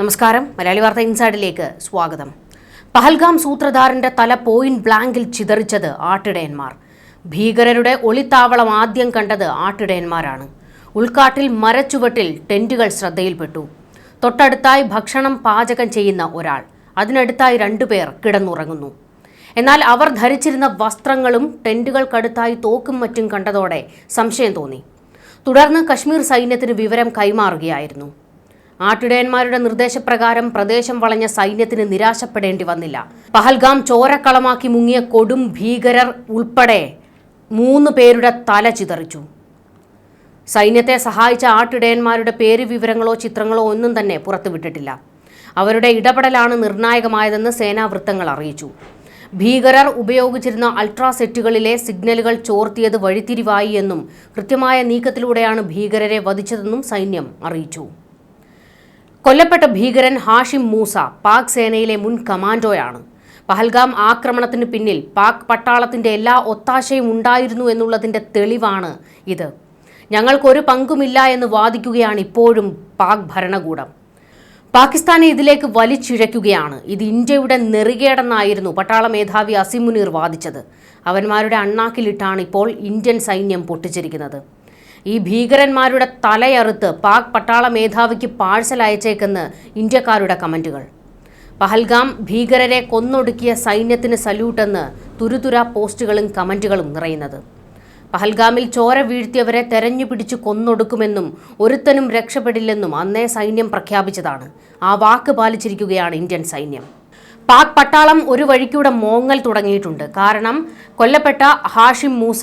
നമസ്കാരം. മലയാളി വാർത്ത ഇൻസൈഡിലേക്ക് സ്വാഗതം. പഹൽഗാം സൂത്രധാരന്റെ തല പോയിന്റ് ബ്ലാങ്കിൽ ചിതറിച്ചത് ആട്ടിടയന്മാർ. ഭീകരരുടെ ഒളിത്താവളം ആദ്യം കണ്ടത് ആട്ടിടയന്മാരാണ്. ഉൾക്കാട്ടിൽ മരച്ചുവട്ടിൽ ടെന്റുകൾ ശ്രദ്ധയിൽപ്പെട്ടു. തൊട്ടടുത്തായി ഭക്ഷണം പാചകം ചെയ്യുന്ന ഒരാൾ. അതിനടുത്തായി രണ്ടുപേർ കിടന്നുറങ്ങുന്നു. എന്നാൽ അവർ ധരിച്ചിരുന്ന വസ്ത്രങ്ങളും ടെന്റുകൾക്കടുത്തായി തോക്കും മറ്റും കണ്ടതോടെ സംശയം തോന്നി. തുടർന്ന് കശ്മീർ സൈന്യത്തിന് വിവരം കൈമാറുകയായിരുന്നു. ആട്ടിടയന്മാരുടെ നിർദ്ദേശപ്രകാരം പ്രദേശം വളഞ്ഞ സൈന്യത്തിന് നിരാശപ്പെടേണ്ടി വന്നില്ല. പഹൽഗാം ചോരക്കളമാക്കി മുങ്ങിയ കൊടും ഭീകരർ ഉൾപ്പെടെ മൂന്ന് പേരുടെ തല ചിതറിച്ചു. സൈന്യത്തെ സഹായിച്ച ആട്ടിടയന്മാരുടെ പേര് വിവരങ്ങളോ ചിത്രങ്ങളോ ഒന്നും തന്നെ പുറത്തുവിട്ടിട്ടില്ല. അവരുടെ ഇടപെടലാണ് നിർണായകമായതെന്ന് സേനാ വൃത്തങ്ങൾ അറിയിച്ചു. ഭീകരർ ഉപയോഗിച്ചിരുന്ന അൾട്രാസെറ്റുകളിലെ സിഗ്നലുകൾ ചോർത്തിയത് വഴിത്തിരിവായി എന്നും കൃത്യമായ നീക്കത്തിലൂടെയാണ് ഭീകരരെ വധിച്ചതെന്നും സൈന്യം അറിയിച്ചു. കൊല്ലപ്പെട്ട ഭീകരൻ ഹാഷിം മൂസ പാക് സേനയിലെ മുൻ കമാൻഡോയാണ്. പഹൽഗാം ആക്രമണത്തിന് പിന്നിൽ പാക് പട്ടാളത്തിന്റെ എല്ലാ ഒത്താശയും ഉണ്ടായിരുന്നു എന്നുള്ളതിന്റെ തെളിവാണ് ഇത്. ഞങ്ങൾക്കൊരു പങ്കുമില്ല എന്ന് വാദിക്കുകയാണ് ഇപ്പോഴും പാക് ഭരണകൂടം. പാകിസ്ഥാനെ ഇതിലേക്ക് വലിച്ചിഴയ്ക്കുകയാണ് ഇത് ഇന്ത്യയുടെ നെറുകേടെന്നായിരുന്നു പട്ടാള മേധാവി അസിമുനീർ വാദിച്ചത്. അവന്മാരുടെ അണ്ണാക്കിലിട്ടാണ് ഇപ്പോൾ ഇന്ത്യൻ സൈന്യം പൊട്ടിച്ചിരിക്കുന്നത്. ഈ ഭീകരന്മാരുടെ തലയറുത്ത് പാക് പട്ടാള മേധാവിക്ക് പാഴ്സൽ അയച്ചേക്കെന്ന് ഇന്ത്യക്കാരുടെ കമന്റുകൾ പഹൽഗാം ഭീകരരെ കൊന്നൊടുക്കിയ സൈന്യത്തിന് സല്യൂട്ടെന്ന് തുരുതുര പോസ്റ്റുകളും കമന്റുകളും നിറയുന്നത്. പഹൽഗാമിൽ ചോര വീഴ്ത്തിയവരെ തെരഞ്ഞു പിടിച്ച് കൊന്നൊടുക്കുമെന്നും ഒരുത്തനും രക്ഷപ്പെടില്ലെന്നും അന്നേ സൈന്യം പ്രഖ്യാപിച്ചതാണ്. ആ വാക്ക് പാലിച്ചിരിക്കുകയാണ് ഇന്ത്യൻ സൈന്യം. പാക് പട്ടാളം ഒരു വഴിക്കൂടെ മോങ്ങൽ തുടങ്ങിയിട്ടുണ്ട്. കാരണം കൊല്ലപ്പെട്ട ഹാഷിം മൂസ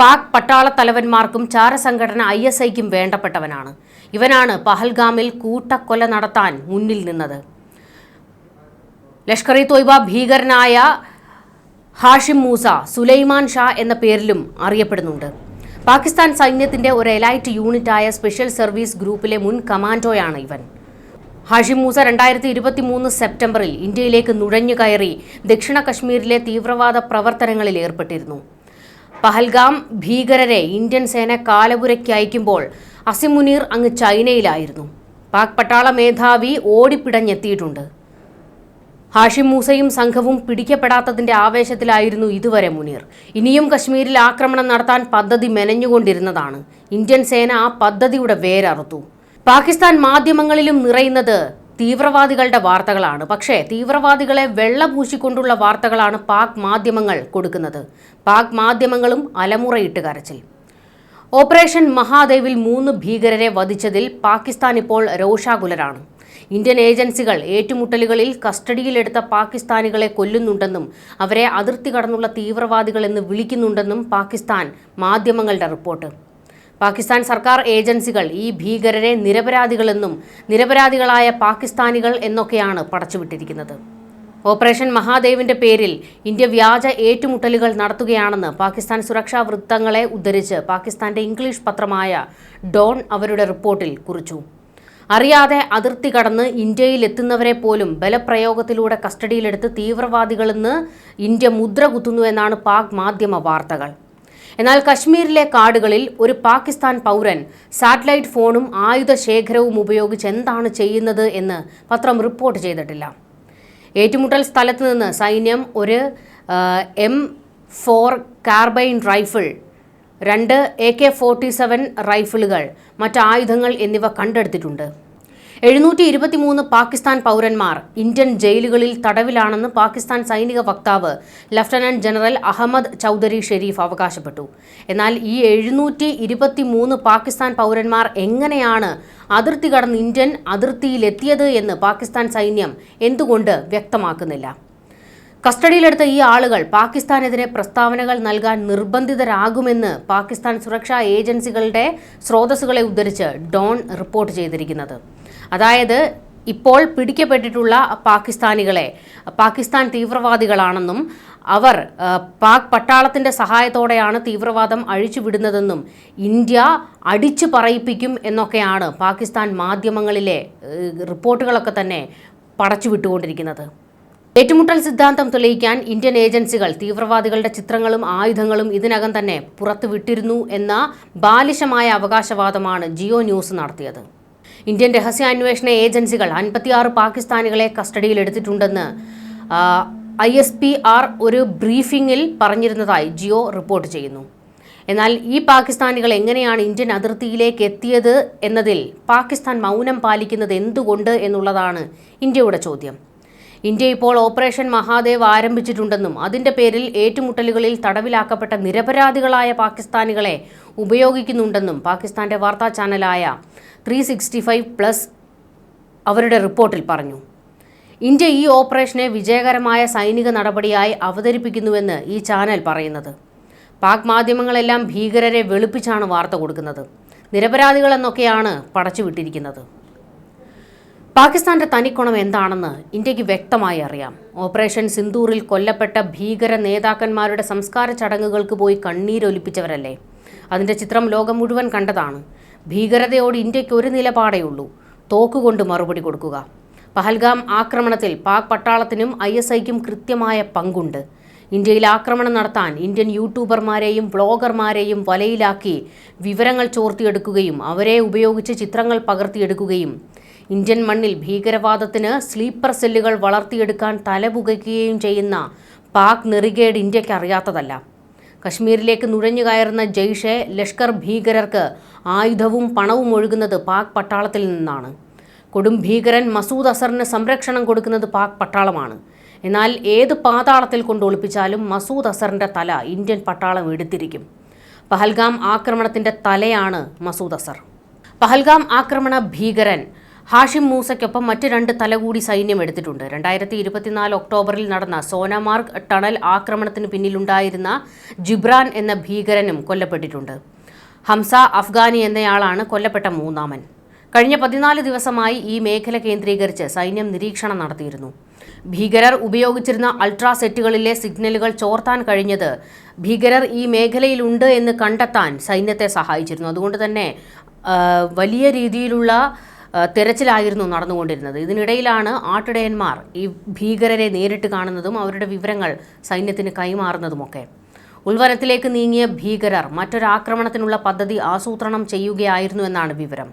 പാക് പട്ടാള തലവന്മാർക്കും ചാരസംഘടന ഐ എസ് ഐക്കും വേണ്ടപ്പെട്ടവനാണ്. ഇവനാണ് പഹൽഗാമിൽ കൂട്ടക്കൊല നടത്താൻ മുന്നിൽ നിന്നത്. ലഷ്കർ ഇ തോയ്ബ ഭീകരനായ ഹാഷിം മൂസ സുലൈമാൻ ഷാ എന്ന പേരിലും അറിയപ്പെടുന്നുണ്ട്. പാകിസ്ഥാൻ സൈന്യത്തിന്റെ ഒരു എലൈറ്റ് യൂണിറ്റായ സ്പെഷ്യൽ സർവീസ് ഗ്രൂപ്പിലെ മുൻ കമാൻഡോയാണ് ഇവൻ. ഹാഷിം മൂസ രണ്ടായിരത്തി ഇരുപത്തി മൂന്ന് സെപ്റ്റംബറിൽ ഇന്ത്യയിലേക്ക് നുഴഞ്ഞു കയറി ദക്ഷിണ കശ്മീരിലെ തീവ്രവാദ പ്രവർത്തനങ്ങളിൽ ഏർപ്പെട്ടിരുന്നു. പഹൽഗാം ഭീകരരെ ഇന്ത്യൻ സേന കാലപുരയ്ക്ക് അയക്കുമ്പോൾ അസിം മുനീർ അങ്ങ് ചൈനയിലായിരുന്നു. പാക് പട്ടാള മേധാവി ഓടിപ്പിടഞ്ഞെത്തിയിട്ടുണ്ട്. ഹാഷിം മൂസയും സംഘവും പിടിക്കപ്പെടാത്തതിന്റെ ആവേശത്തിലായിരുന്നു ഇതുവരെ മുനീർ. ഇനിയും കശ്മീരിൽ ആക്രമണം നടത്താൻ പദ്ധതി മെനഞ്ഞുകൊണ്ടിരുന്നതാണ്. ഇന്ത്യൻ സേന ആ പദ്ധതിയുടെ വേരറുത്തു. പാകിസ്ഥാൻ മാധ്യമങ്ങളിലും നിറയുന്നത് തീവ്രവാദികളുടെ വാർത്തകളാണ്. പക്ഷേ തീവ്രവാദികളെ വെള്ളപൂശിക്കൊണ്ടുള്ള വാർത്തകളാണ് പാക് മാധ്യമങ്ങൾ കൊടുക്കുന്നത്. പാക് മാധ്യമങ്ങളും അലമുറയിട്ട് കരച്ചിൽ. ഓപ്പറേഷൻ മഹാദേവിൽ മൂന്ന് ഭീകരരെ വധിച്ചതിൽ പാകിസ്ഥാൻ ഇപ്പോൾ രോഷാകുലരാണ്. ഇന്ത്യൻ ഏജൻസികൾ ഏറ്റുമുട്ടലുകളിൽ കസ്റ്റഡിയിലെടുത്ത പാകിസ്ഥാനികളെ കൊല്ലുന്നുണ്ടെന്നും അവരെ അതിർത്തി കടന്നുള്ള തീവ്രവാദികളെന്ന് വിളിക്കുന്നുണ്ടെന്നും പാകിസ്ഥാൻ മാധ്യമങ്ങളുടെ റിപ്പോർട്ട്. പാകിസ്ഥാൻ സർക്കാർ ഏജൻസികൾ ഈ ഭീകരരെ നിരപരാധികളെന്നും നിരപരാധികളായ പാകിസ്ഥാനികൾ എന്നൊക്കെയാണ് പടച്ചുവിട്ടിരിക്കുന്നത്. ഓപ്പറേഷൻ മഹാദേവിന്റെ പേരിൽ ഇന്ത്യ വ്യാജ ഏറ്റുമുട്ടലുകൾ നടത്തുകയാണെന്ന് പാകിസ്ഥാൻ സുരക്ഷാ വൃത്തങ്ങളെ ഉദ്ധരിച്ച് പാകിസ്ഥാന്റെ ഇംഗ്ലീഷ് പത്രമായ ഡോൺ അവരുടെ റിപ്പോർട്ടിൽ കുറിച്ചു. അറിയാതെ അതിർത്തി കടന്ന് ഇന്ത്യയിൽ എത്തുന്നവരെ പോലും ബലപ്രയോഗത്തിലൂടെ കസ്റ്റഡിയിലെടുത്ത് തീവ്രവാദികളെന്ന് ഇന്ത്യ മുദ്ര കുത്തുന്നു എന്നാണ് പാക് മാധ്യമ വാർത്തകൾ. എന്നാൽ കശ്മീരിലെ കാടുകളിൽ ഒരു പാകിസ്ഥാൻ പൗരൻ സാറ്റലൈറ്റ് ഫോണും ആയുധ ശേഖരവും ഉപയോഗിച്ച് എന്താണ് ചെയ്യുന്നത് എന്ന് പത്രം റിപ്പോർട്ട് ചെയ്തിട്ടില്ല. ഏറ്റുമുട്ടൽ സ്ഥലത്ത് നിന്ന് സൈന്യം ഒരു എം ഫോർ കാർബൈൻ റൈഫിൾ രണ്ട് എ കെ ഫോർട്ടി സെവൻ റൈഫിളുകൾ മറ്റ് ആയുധങ്ങൾ എന്നിവ കണ്ടെടുത്തിട്ടുണ്ട്. എഴുന്നൂറ്റി ഇരുപത്തിമൂന്ന് പാകിസ്ഥാൻ പൗരന്മാർ ഇന്ത്യൻ ജയിലുകളിൽ തടവിലാണെന്ന് പാകിസ്ഥാൻ സൈനിക വക്താവ് ലഫ്റ്റനന്റ് ജനറൽ അഹമ്മദ് ചൗധരി ഷെരീഫ് അവകാശപ്പെട്ടു. എന്നാൽ ഈ എഴുന്നൂറ്റി ഇരുപത്തിമൂന്ന് പാകിസ്ഥാൻ പൗരന്മാർ എങ്ങനെയാണ് അതിർത്തി കടന്ന് ഇന്ത്യൻ അതിർത്തിയിലെത്തിയത് എന്ന് പാകിസ്ഥാൻ സൈന്യം എന്തുകൊണ്ട് വ്യക്തമാക്കുന്നില്ല? കസ്റ്റഡിയിലെടുത്ത ഈ ആളുകൾ പാകിസ്ഥാനെതിരെ പ്രസ്താവനകൾ നൽകാൻ നിർബന്ധിതരാകുമെന്ന് പാകിസ്ഥാൻ സുരക്ഷാ ഏജൻസികളുടെ സ്രോതസ്സുകളെ ഉദ്ധരിച്ച് ഡോൺ റിപ്പോർട്ട് ചെയ്തിരിക്കുന്നത്. അതായത് ഇപ്പോൾ പിടിക്കപ്പെട്ടിട്ടുള്ള പാകിസ്ഥാനികളെ പാകിസ്ഥാൻ തീവ്രവാദികളാണെന്നും അവർ പാക് പട്ടാളത്തിന്റെ സഹായത്തോടെയാണ് തീവ്രവാദം അഴിച്ചുവിടുന്നതെന്നും ഇന്ത്യ അടിച്ചു പറയിപ്പിക്കും എന്നൊക്കെയാണ് പാകിസ്ഥാൻ മാധ്യമങ്ങളിലെ റിപ്പോർട്ടുകളൊക്കെ തന്നെ പടച്ചുവിട്ടുകൊണ്ടിരിക്കുന്നത്. ഏറ്റുമുട്ടൽ സിദ്ധാന്തം തെളിയിക്കാൻ ഇന്ത്യൻ ഏജൻസികൾ തീവ്രവാദികളുടെ ചിത്രങ്ങളും ആയുധങ്ങളും ഇതിനകം തന്നെ പുറത്തുവിട്ടിരുന്നു എന്ന ബാലിശമായ അവകാശവാദമാണ് ജിയോ ന്യൂസ് നടത്തിയത്. ഇന്ത്യൻ രഹസ്യാന്വേഷണ ഏജൻസികൾ അൻപത്തിയാറ് പാകിസ്ഥാനികളെ കസ്റ്റഡിയിലെടുത്തിട്ടുണ്ടെന്ന് ഐ എസ് പി ആർ ഒരു ബ്രീഫിംഗിൽ പറഞ്ഞിരുന്നതായി ജിയോ റിപ്പോർട്ട് ചെയ്യുന്നു. എന്നാൽ ഈ പാകിസ്ഥാനികൾ എങ്ങനെയാണ് ഇന്ത്യൻ അതിർത്തിയിലേക്ക് എത്തിയത് എന്നതിൽ പാകിസ്ഥാൻ മൗനം പാലിക്കുന്നത് എന്തുകൊണ്ട് എന്നുള്ളതാണ് ഇന്ത്യയുടെ ചോദ്യം. ഇന്ത്യ ഇപ്പോൾ ഓപ്പറേഷൻ മഹാദേവ് ആരംഭിച്ചിട്ടുണ്ടെന്നും അതിന്റെ പേരിൽ ഏറ്റുമുട്ടലുകളിൽ തടവിലാക്കപ്പെട്ട നിരപരാധികളായ പാകിസ്ഥാനികളെ ഉപയോഗിക്കുന്നുണ്ടെന്നും പാകിസ്ഥാന്റെ വാർത്താ ചാനലായ ത്രീ സിക്സ്റ്റി ഫൈവ് പ്ലസ് അവരുടെ റിപ്പോർട്ടിൽ പറഞ്ഞു. ഇന്ത്യ ഈ ഓപ്പറേഷനെ വിജയകരമായ സൈനിക നടപടിയായി അവതരിപ്പിക്കുന്നുവെന്ന് ഈ ചാനൽ പറയുന്നത്. പാക് മാധ്യമങ്ങളെല്ലാം ഭീകരരെ വെളുപ്പിച്ചാണ് വാർത്ത കൊടുക്കുന്നത്. നിരപരാധികളെന്നൊക്കെയാണ് പടച്ചുവിട്ടിരിക്കുന്നത്. പാകിസ്ഥാന്റെ തനിക്കുണം എന്താണെന്ന് ഇന്ത്യയ്ക്ക് വ്യക്തമായി അറിയാം. ഓപ്പറേഷൻ സിന്ദൂറിൽ കൊല്ലപ്പെട്ട ഭീകര നേതാക്കന്മാരുടെ സംസ്കാര ചടങ്ങുകൾക്ക് പോയി കണ്ണീരൊലിപ്പിച്ചവരല്ലേ? അതിന്റെ ചിത്രം ലോകം മുഴുവൻ കണ്ടതാണ്. ഭീകരതയോട് ഇന്ത്യയ്ക്ക് ഒരു നിലപാടേ ഉള്ളൂ. തോക്കുകൊണ്ട് മറുപടി കൊടുക്കുക. പഹൽഗാം ആക്രമണത്തിൽ പാക് പട്ടാളത്തിനും ഐ എസ് ഐക്കും കൃത്യമായ പങ്കുണ്ട്. ഇന്ത്യയിൽ ആക്രമണം നടത്താൻ ഇന്ത്യൻ യൂട്യൂബർമാരെയും വ്ളോഗർമാരെയും വലയിലാക്കി വിവരങ്ങൾ ചോർത്തിയെടുക്കുകയും അവരെ ഉപയോഗിച്ച് ചിത്രങ്ങൾ പകർത്തിയെടുക്കുകയും ഇന്ത്യൻ മണ്ണിൽ ഭീകരവാദത്തിന് സ്ലീപ്പർ സെല്ലുകൾ വളർത്തിയെടുക്കാൻ തലപുകയ്ക്കുകയും ചെയ്യുന്ന പാക് നെറികേട് ഇന്ത്യയ്ക്ക് അറിയാത്തതല്ല. കശ്മീരിലേക്ക് നുഴഞ്ഞു കയറുന്ന ജെയ്ഷെ ലഷ്കർ ഭീകരർക്ക് ആയുധവും പണവും ഒഴുകുന്നത് പാക് പട്ടാളത്തിൽ നിന്നാണ്. കൊടും ഭീകരൻ മസൂദ് അസറിന് സംരക്ഷണം കൊടുക്കുന്നത് പാക് പട്ടാളമാണ്. എന്നാൽ ഏത് പാതാളത്തിൽ കൊണ്ട് ഒളിപ്പിച്ചാലും മസൂദ് അസറിന്റെ തല ഇന്ത്യൻ പട്ടാളം എടുത്തിരിക്കും. പഹൽഗാം ആക്രമണത്തിന്റെ തലയാണ് മസൂദ് അസർ. പഹൽഗാം ആക്രമണ ഭീകരൻ ഹാഷിം മൂസയ്ക്കൊപ്പം മറ്റ് രണ്ട് തലകൂടി സൈന്യം എടുത്തിട്ടുണ്ട്. രണ്ടായിരത്തി ഇരുപത്തിനാല് ഒക്ടോബറിൽ നടന്ന സോനമാർഗ് ടണൽ ആക്രമണത്തിന് പിന്നിലുണ്ടായിരുന്ന ജിബ്രാൻ എന്ന ഭീകരനും കൊല്ലപ്പെട്ടിട്ടുണ്ട്. ഹംസ അഫ്ഗാനി എന്നയാളാണ് കൊല്ലപ്പെട്ട മൂന്നാമൻ. കഴിഞ്ഞ പതിനാല് ദിവസമായി ഈ മേഖല കേന്ദ്രീകരിച്ച് സൈന്യം നിരീക്ഷണം നടത്തിയിരുന്നു. ഭീകരർ ഉപയോഗിച്ചിരുന്ന അൾട്രാ സെറ്റുകളിലെ സിഗ്നലുകൾ ചോർത്താൻ കഴിഞ്ഞത് ഭീകരർ ഈ മേഖലയിലുണ്ട് എന്ന് കണ്ടെത്താൻ സൈന്യത്തെ സഹായിച്ചിരുന്നു. അതുകൊണ്ട് തന്നെ വലിയ രീതിയിലുള്ള തെരച്ചിലായിരുന്നു നടന്നുകൊണ്ടിരുന്നത്. ഇതിനിടയിലാണ് ആട്ടിടയന്മാർ ഈ ഭീകരരെ നേരിട്ട് കാണുന്നതും അവരുടെ വിവരങ്ങൾ സൈന്യത്തിന് കൈമാറുന്നതുമൊക്കെ. ഉൾവനത്തിലേക്ക് നീങ്ങിയ ഭീകരർ മറ്റൊരാക്രമണത്തിനുള്ള പദ്ധതി ആസൂത്രണം ചെയ്യുകയായിരുന്നു എന്നാണ് വിവരം.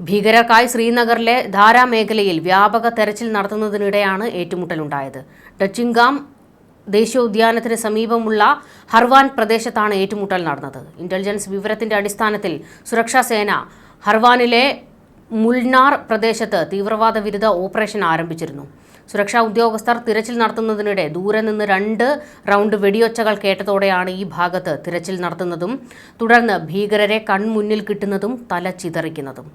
ഭീകരർക്കായി ശ്രീനഗറിലെ ധാരാ മേഖലയിൽ വ്യാപക തെരച്ചിൽ നടത്തുന്നതിനിടെയാണ് ഏറ്റുമുട്ടലുണ്ടായത്. ഡച്ചിങ്കാം ദേശീയോദ്യാനത്തിന് സമീപമുള്ള ഹർവാൻ പ്രദേശത്താണ് ഏറ്റുമുട്ടൽ നടന്നത്. ഇന്റലിജൻസ് വിവരത്തിന്റെ അടിസ്ഥാനത്തിൽ സുരക്ഷാ സേന ഹർവാനിലെ മുൾനാർ പ്രദേശത്ത് തീവ്രവാദ വിരുദ്ധ ഓപ്പറേഷൻ ആരംഭിച്ചിരുന്നു. സുരക്ഷാ ഉദ്യോഗസ്ഥർ തിരച്ചിൽ നടത്തുന്നതിനിടെ ദൂരെ നിന്ന് രണ്ട് റൗണ്ട് വെടിയൊച്ചകൾ കേട്ടതോടെയാണ് ഈ ഭാഗത്ത് തിരച്ചിൽ നടത്തുന്നതും തുടർന്ന് ഭീകരരെ കൺമുന്നിൽ കിട്ടുന്നതും തല ചിതറിക്കുന്നതും.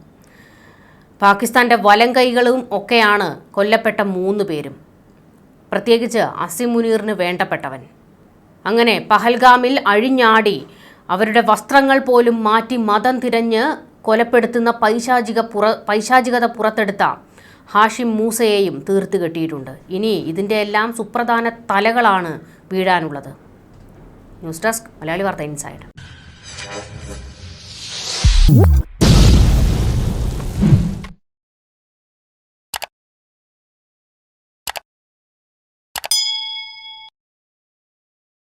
പാകിസ്ഥാന്റെ വലം കൈകളും ഒക്കെയാണ് കൊല്ലപ്പെട്ട മൂന്ന് പേരും. പ്രത്യേകിച്ച് അസിമുനീറിന് വേണ്ടപ്പെട്ടവൻ. അങ്ങനെ പഹൽഗാമിൽ അഴിഞ്ഞാടി അവരുടെ വസ്ത്രങ്ങൾ പോലും മാറ്റി മതം തിരഞ്ഞ് കൊലപ്പെടുത്തുന്ന പൈശാചിക പുറ പൈശാചികത പുറത്തെടുത്ത ഹാഷിം മൂസയെയും തീർത്ത് കെട്ടിയിട്ടുണ്ട്. ഇനി ഇതിന്റെ എല്ലാം സുപ്രധാന തലകളാണ് വീഴാനുള്ളത്. ന്യൂസ് ഡെസ്ക് മലയാളി വാർത്ത ഇൻസൈഡ്.